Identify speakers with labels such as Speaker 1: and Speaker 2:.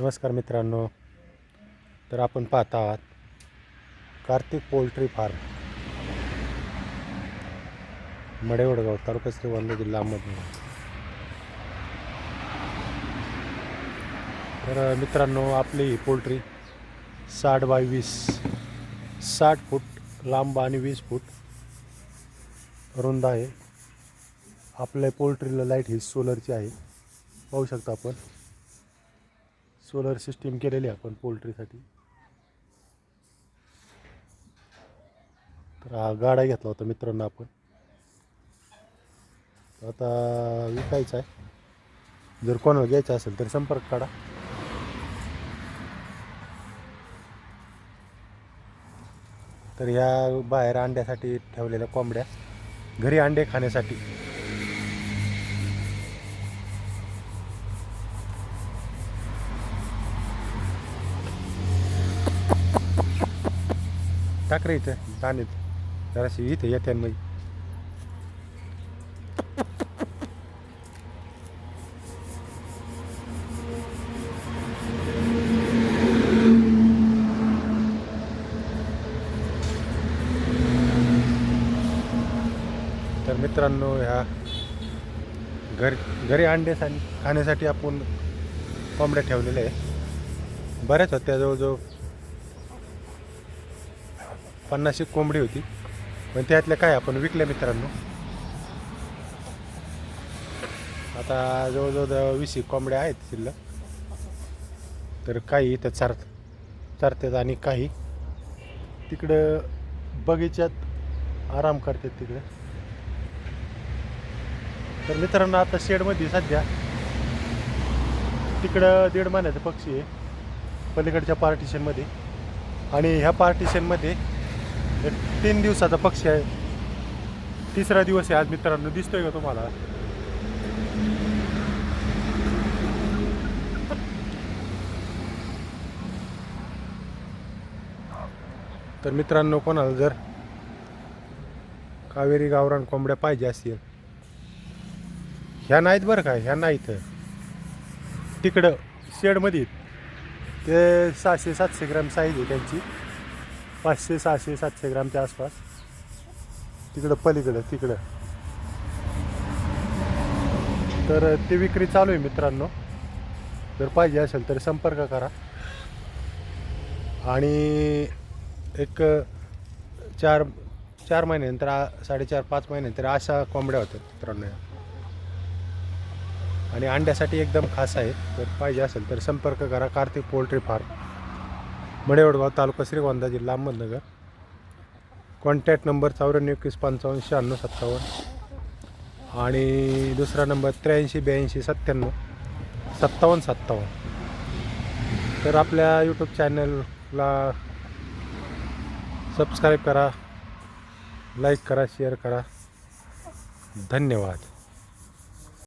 Speaker 1: नमस्कार मित्रांनो. तर आपण पाहत आहात कार्तिक पोल्ट्री फार्म. मडेवडगाव तालुका श्रीवंद जिल्हा अहमदनगर. तर मित्रांनो आपली ही पोल्ट्री साठ बाय वीस साठ फूट लांब आणि वीस फूट रुंद आहे. आपल्या पोल्ट्रीला लाइट ही सोलरची आहे. पाहू शकता आपण. सोलर सिस्टीम केलेली आहे आपण पोल्ट्रीसाठी. तर हा गाडा घेतला होता मित्रांनो आपण. आता विकायचा आहे. जर कोणाला घ्यायचा असेल तर संपर्क काढा. तर ह्या बाहेर अंड्यासाठी ठेवलेल्या कोंबड्या घरी अंडे खाण्यासाठी टाक रे इथं दाणेत. जराशी इथं येते मग तर मित्रांनो ह्या घर घरी अंडे खाण्यासाठी आपण कोंबड्या ठेवलेल्या आहे बऱ्याच होत्या जवळजवळ पन्नास एक कोंबडी होती. पण त्यातल्या काय आपण विकल्या मित्रांनो? आता जवळजवळ वीस एक कोंबड्या आहेत शिल्लक तर काही इथं चार चारतात आणि काही तिकडं बगीच्यात आराम करतात तिकडे. तर मित्रांनो आता शेडमध्ये सध्या तिकडं दीड महिन्याचा पक्षी आहे पलीकडच्या पार्टिशनमध्ये. आणि ह्या पार्टिशनमध्ये तीन दिवसाचा पक्षी आहे. तिसरा दिवस आहे आज मित्रांनो दिसतोय का तुम्हाला? तर मित्रांनो कोणाला जर कावेरी गावरान कोंबड्या पाहिजे असतील? ह्या नाहीत बरं का ह्या नाहीत. तिकडं शेडमध्ये ते सहाशे सातशे ग्रॅम साईज आहे त्यांची. पाचशे सहाशे सातशे ग्रामच्या आसपास. तिकडं पलीकडं तिकडं. तर ती विक्री चालू आहे मित्रांनो. जर पाहिजे असेल तर संपर्क करा. आणि एक चार चार महिन्यानंतर साडेचार पाच महिन्यानंतर अशा कोंबड्या होतात मित्रांनो आणि अंड्यासाठी एकदम खास आहे. तर पाहिजे असेल तर संपर्क करा. Kartik poultry farm. मडेवडगाव तालुका श्रीगोंदा जिल्हा अहमदनगर. कॉन्टॅक्ट नंबर चौऱ्याण्णव एकवीस पंचावन्न शहाण्णव सत्तावन्न. आणि दुसरा नंबर त्र्याऐंशी ब्याऐंशी सत्त्याण्णव सत्तावन्न सत्तावन्न. तर आपल्या यूट्यूब चॅनलला सबस्क्राईब करा लाईक करा शेअर करा. धन्यवाद.